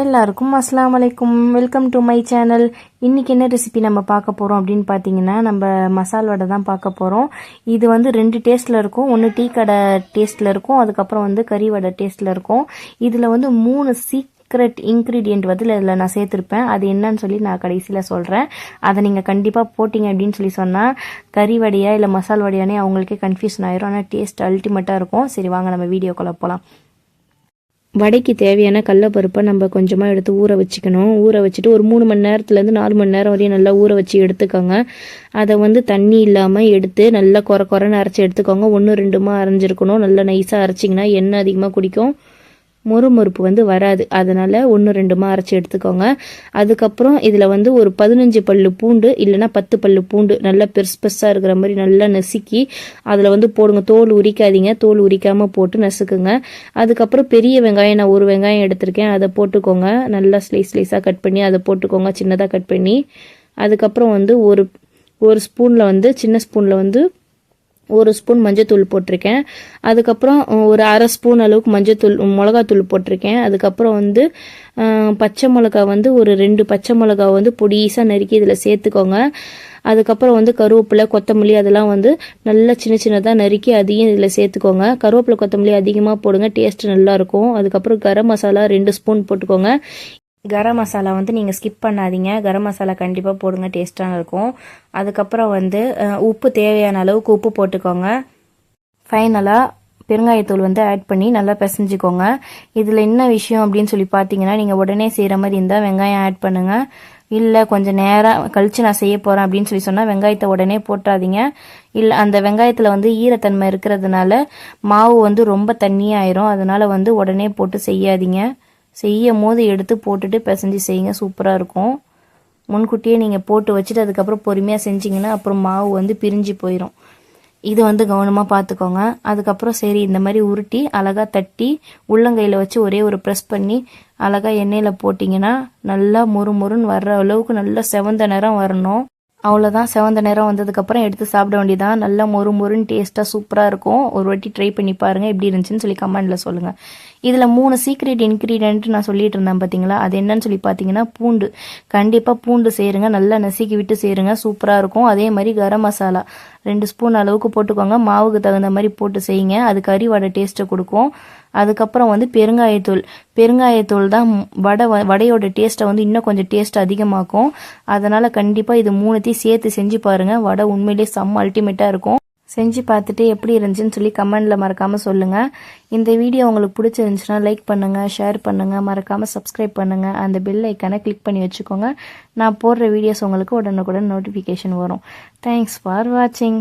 எல்லாருக்கும் அஸ்லாம் வலைக்கும் வெல்கம் டு மை சேனல் இன்றைக்கி என்ன ரெசிபி நம்ம பார்க்க போகிறோம் அப்படின்னு பார்த்தீங்கன்னா நம்ம மசால் வடை தான் பார்க்க போகிறோம் இது வந்து ரெண்டு டேஸ்ட்டில் இருக்கும். ஒன்று டீ கடை டேஸ்ட்டில் இருக்கும். அதுக்கப்புறம் வந்து கறி வடை டேஸ்ட்டில் இருக்கும். இதில் வந்து மூணு சீக்ரெட் இன்க்ரீடியண்ட் வந்து இதில் நான் சேர்த்துருப்பேன். அது என்னன்னு சொல்லி நான் கடைசியில் சொல்கிறேன் அதை நீங்கள் கண்டிப்பாக போட்டிங்க அப்படின்னு சொல்லி சொன்னால் கறி வடையா இல்லை மசால் வடையானே அவங்களுக்கே கன்ஃபியூஷன் ஆயிரும். ஆனால் டேஸ்ட் அல்டிமேட்டாக இருக்கும். சரி வாங்க நம்ம வீடியோக்குள்ளே போகலாம் வடைக்கு தேவையான கடலப்பருப்பை நம்ம கொஞ்சமாக எடுத்து ஊற வச்சுக்கணும். ஊற வச்சுட்டு ஒரு மூணு மணி நேரத்துலேருந்து நாலு மணி நேரம் வரையும் நல்லா ஊற வச்சு எடுத்துக்கோங்க. அதை வந்து தண்ணி இல்லாமல் எடுத்து நல்லா குறை குறைன்னு அரைச்சி எடுத்துக்கோங்க. ஒன்று ரெண்டுமா அரைஞ்சிருக்கணும். நல்லா நைஸாக அரைச்சிங்கன்னா எண்ணெய் அதிகமாக குடிக்கும். முறுமுறுப்பு வந்து வராது. அதனால் ஒன்று ரெண்டுமா அரைச்சி எடுத்துக்கோங்க. அதுக்கப்புறம் இதில் வந்து ஒரு பதினஞ்சு பல்லு பூண்டு இல்லைன்னா பத்து பல்லு பூண்டு நல்லா பெருசு பெருசாக இருக்கிற மாதிரி நல்லா நசுக்கி அதில் வந்து போடுங்க. தோல் உரிக்காதீங்க. தோல் உரிக்காமல் போட்டு நசுக்குங்க. அதுக்கப்புறம் பெரிய வெங்காயம் நான் ஒரு வெங்காயம் எடுத்திருக்கேன். அதை போட்டுக்கோங்க. நல்லா ஸ்லைஸ் ஸ்லைஸாக கட் பண்ணி அதை போட்டுக்கோங்க. சின்னதாக கட் பண்ணி. அதுக்கப்புறம் வந்து ஒரு ஒரு ஸ்பூனில் வந்து சின்ன ஸ்பூனில் வந்து ஒரு ஸ்பூன் மஞ்சத்தூள் போட்டிருக்கேன். அதுக்கப்புறம் ஒரு அரை ஸ்பூன் அளவுக்கு மஞ்சத்தூள் மிளகாத்தூள் போட்டிருக்கேன். அதுக்கப்புறம் வந்து பச்சை மிளகா வந்து ஒரு ரெண்டு பச்சை மிளகா வந்து பொடிசாக நறுக்கி இதில் சேர்த்துக்கோங்க. அதுக்கப்புறம் வந்து கருவேப்பிலை கொத்தமல்லி அதெல்லாம் வந்து நல்லா சின்ன சின்னதாக நறுக்கி அதையும் இதில் சேர்த்துக்கோங்க. கருவேப்பிலை கொத்தமல்லி அதிகமாக போடுங்க டேஸ்ட் நல்லாயிருக்கும் அதுக்கப்புறம் கரம் மசாலா ரெண்டு ஸ்பூன் போட்டுக்கோங்க. கரம் மசாலா வந்து நீங்கள் ஸ்கிப் பண்ணாதீங்க. கரம் மசாலா கண்டிப்பாக போடுங்க டேஸ்ட்டாக இருக்கும். அதுக்கப்புறம் வந்து உப்பு தேவையான அளவுக்கு உப்பு போட்டுக்கோங்க. ஃபைனலாக பெருங்காயத்தூள் வந்து ஆட் பண்ணி நல்லா பிசைஞ்சிக்கோங்க. இதில் என்ன விஷயம் அப்படின்னு சொல்லி பார்த்தீங்கன்னா நீங்கள் உடனே செய்கிற மாதிரி இருந்தால் வெங்காயம் ஆட் பண்ணுங்கள் இல்லை கொஞ்சம் நேரம் கழித்து நான் செய்ய போகிறேன் அப்படின்னு சொல்லி சொன்னால் வெங்காயத்தை உடனே போட்டாதீங்க. இல்லை அந்த வெங்காயத்தில் வந்து ஈரத்தன்மை இருக்கிறதுனால மாவு வந்து ரொம்ப தண்ணியாயிரும். அதனால் வந்து உடனே போட்டு செய்யாதீங்க. செய்யும் போது எடுத்து போட்டுட்டு பிசைஞ்சு செய்யுங்க. சூப்பராக இருக்கும். முன்கூட்டியே நீங்கள் போட்டு வச்சுட்டு அதுக்கப்புறம் பொறுமையாக செஞ்சிங்கன்னா அப்புறம் மாவு வந்து பிரிஞ்சு போயிடும் இது வந்து கவனமாக பார்த்துக்கோங்க அதுக்கப்புறம் சரி இந்த மாதிரி உருட்டி அழகாக தட்டி உள்ளங்கையில் வச்சு ஒரே ஒரு ப்ரெஸ் பண்ணி அழகாக எண்ணெயில் போட்டிங்கன்னா நல்லா மொறு மொறுன்னு வர்ற அளவுக்கு நல்லா செவந்த நேரம் வரணும். அவ்வளோதான் செவந்த நேரம் வந்ததுக்கப்புறம் எடுத்து சாப்பிட வேண்டியதான் நல்லா மொறு மொறுன்னு டேஸ்ட்டாக சூப்பராக இருக்கும். ஒரு வாட்டி ட்ரை பண்ணி பாருங்கள் எப்படி இருந்துச்சுன்னு சொல்லி கமெண்டில் சொல்லுங்கள் இதில் மூணு சீக்ரெட் இன்க்ரீடியன்ட் நான் சொல்லிட்டு இருந்தேன் பார்த்தீங்களா அது என்னன்னு சொல்லி பார்த்தீங்கன்னா பூண்டு. கண்டிப்பாக பூண்டு சேருங்க நல்லா நசுக்கி விட்டு சேருங்க சூப்பராக இருக்கும். அதே மாதிரி கரம் மசாலா. ரெண்டு ஸ்பூன் அளவுக்கு போட்டுக்கோங்க. மாவுக்கு தகுந்த மாதிரி போட்டு செய்யுங்க. அது கறி வடை டேஸ்ட்டை கொடுக்கும். அதுக்கப்புறம் வந்து பெருங்காயத்தூள். பெருங்காயத்தூள் தான் வடை வடையோட டேஸ்ட்டை வந்து இன்னும் கொஞ்சம் டேஸ்ட் அதிகமாக்கும். அதனால் கண்டிப்பாக இது மூணுத்தையும் சேர்த்து செஞ்சு பாருங்கள் வடை உண்மையிலேயே செம்ம அல்டிமேட்டாக இருக்கும். செஞ்சு பார்த்துட்டு எப்படி இருந்துச்சுன்னு சொல்லி கமெண்டில் மறக்காமல் சொல்லுங்கள் இந்த வீடியோ உங்களுக்கு பிடிச்சிருந்துச்சுன்னா லைக் பண்ணுங்கள் ஷேர் பண்ணுங்கள் மறக்காமல் சப்ஸ்கிரைப் பண்ணுங்கள் அந்த பெல் ஐக்கானை கிளிக் பண்ணி வச்சுக்கோங்க. நான் போடுற வீடியோஸ் உங்களுக்கு உடனுக்குடன் நோட்டிஃபிகேஷன் வரும். தேங்க்ஸ் ஃபார் வாட்சிங்